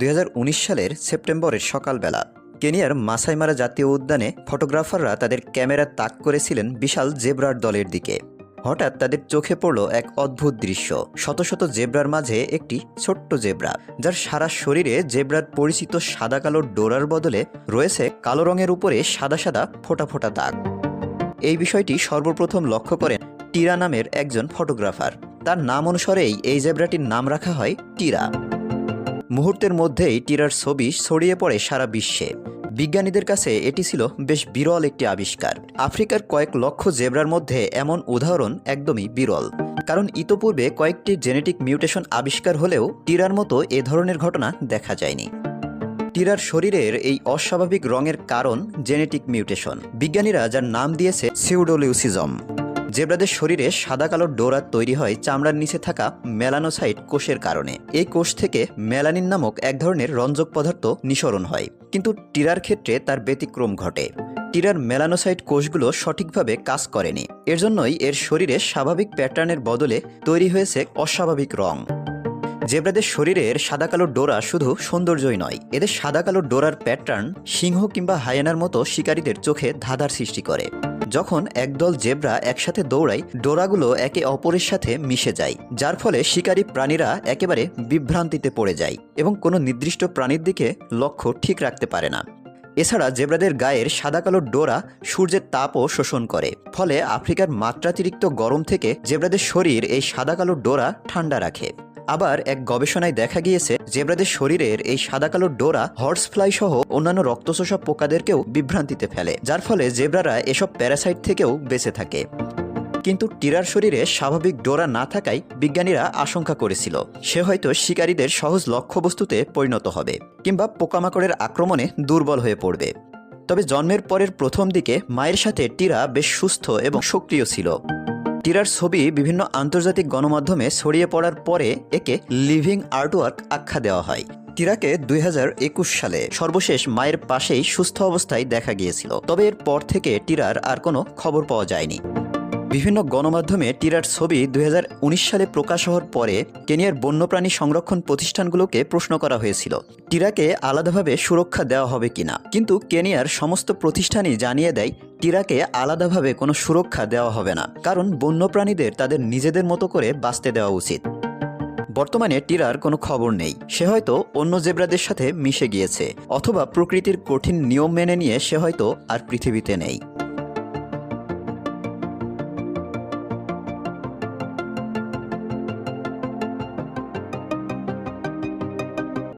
দুই হাজার উনিশ সালের সেপ্টেম্বরের সকালবেলা কেনিয়ার মাসাইমারা জাতীয় উদ্যানে ফটোগ্রাফাররা তাদের ক্যামেরা তাক করেছিলেন বিশাল জেব্রার দলের দিকে। হঠাৎ তাদের চোখে পড়ল এক অদ্ভুত দৃশ্য। শত শত জেব্রার মাঝে একটি ছোট্ট জেব্রা, যার সারা শরীরে জেব্রার পরিচিত সাদা কালো ডোরার বদলে রয়েছে কালো রঙের উপরে সাদা সাদা ফোঁটা ফোঁটা দাগ। এই বিষয়টি সর্বপ্রথম লক্ষ্য করেন টিরা নামের একজন ফটোগ্রাফার। তার নাম অনুসারেই এই জেব্রাটির নাম রাখা হয় টিরা। মুহূর্তের মধ্যেই টিরার ছবি ছড়িয়ে পড়ে সারা বিশ্বে। বিজ্ঞানীদের কাছে এটি ছিল বেশ বিরল একটি আবিষ্কার। আফ্রিকার কয়েক লক্ষ জেব্রার মধ্যে এমন উদাহরণ একদমই বিরল। কারণ ইতোপূর্বে কয়েকটি জেনেটিক মিউটেশন আবিষ্কার হলেও টিরার মতো এ ধরনের ঘটনা দেখা যায়নি। টিরার শরীরের এই অস্বাভাবিক রঙের কারণ জেনেটিক মিউটেশন। বিজ্ঞানীরা যার নাম দিয়েছে সিউডোলিউসিজম। জেব্রাদের শরীরে সাদা কালো ডোরা তৈরি হয় চামড়ার নিচে থাকা মেলানোসাইট কোষের কারণে। এই কোষ থেকে মেলানিন নামক এক ধরনের রঞ্জক পদার্থ নিঃসরণ হয়। কিন্তু টিরার ক্ষেত্রে তার ব্যতিক্রম ঘটে। টিরার মেলানোসাইট কোষগুলো সঠিকভাবে কাজ করেনি। এর জন্যই এর শরীরে স্বাভাবিক প্যাটার্নের বদলে তৈরি হয়েছে অস্বাভাবিক রং। জেব্রাদের শরীরের সাদা কালো ডোরা শুধু সৌন্দর্যই নয়, এদের সাদা কালো ডোরার প্যাটার্ন সিংহ কিংবা হায়েনার মতো শিকারীদের চোখে ধাঁধার সৃষ্টি করে। যখন একদল জেব্রা একসাথে দৌড়ায়, ডোরাগুলো একে অপরের সাথে মিশে যায়, যার ফলে শিকারী প্রাণীরা একেবারে বিভ্রান্তিতে পড়ে যায় এবং কোনো নির্দিষ্ট প্রাণীর দিকে লক্ষ্য ঠিক রাখতে পারে না। এছাড়া জেব্রাদের গায়ের সাদা কালো ডোরা সূর্যের তাপও শোষণ করে, ফলে আফ্রিকার মাত্রাতিরিক্ত গরম থেকে জেব্রাদের শরীর এই সাদা কালো ডোরা ঠান্ডা রাখে। আবার এক গবেষণায় দেখা গিয়েছে, জেব্রাদের শরীরের এই সাদা কালো ডোরা হর্স ফ্লাই সহ অন্যান্য রক্তশোষা পোকাদেরকেও বিভ্রান্তিতে ফেলে, যার ফলে জেব্রারা এসব প্যারাসাইট থেকেও বেঁচে থাকে। কিন্তু টিরার শরীরে স্বাভাবিক ডোরা না থাকায় বিজ্ঞানীরা আশঙ্কা করেছিল, সে হয়তো শিকারীদের সহজ লক্ষ্যবস্তুতে পরিণত হবে, কিংবা পোকামাকড়ের আক্রমণে দুর্বল হয়ে পড়বে। তবে জন্মের পরের প্রথম দিকে মায়ের সাথে টিরা বেশ সুস্থ এবং সক্রিয় ছিল। টিরার ছবি বিভিন্ন আন্তর্জাতিক গণমাধ্যমে ছড়িয়ে পড়ার পরে একে লিভিং আর্টওয়ার্ক আখ্যা দেওয়া হয়। টিরাকে দুই হাজার একুশ সালে সর্বশেষ মায়ের পাশেই সুস্থ অবস্থায় দেখা গিয়েছিল। তবে এর পর থেকে টিরার আর কোনো খবর পাওয়া যায়নি। বিভিন্ন গণমাধ্যমে টিরার ছবি দু হাজার উনিশ সালে প্রকাশ হওয়ার পরে কেনিয়ার বন্যপ্রাণী সংরক্ষণ প্রতিষ্ঠানগুলোকে প্রশ্ন করা হয়েছিল, টিরাকে আলাদাভাবে সুরক্ষা দেওয়া হবে কিনা। কিন্তু কেনিয়ার সমস্ত প্রতিষ্ঠানই জানিয়ে দেয়, টিরাকে আলাদাভাবে কোনো সুরক্ষা দেওয়া হবে না, কারণ বন্যপ্রাণীদের তাদের নিজেদের মতো করে বাঁচতে দেওয়া উচিত। বর্তমানে টিরার কোনো খবর নেই, সে হয়তো অন্য জেব্রাদের সাথে মিশে গিয়েছে, অথবা প্রকৃতির কঠিন নিয়ম মেনে নিয়ে সে হয়তো আর পৃথিবীতে নেই।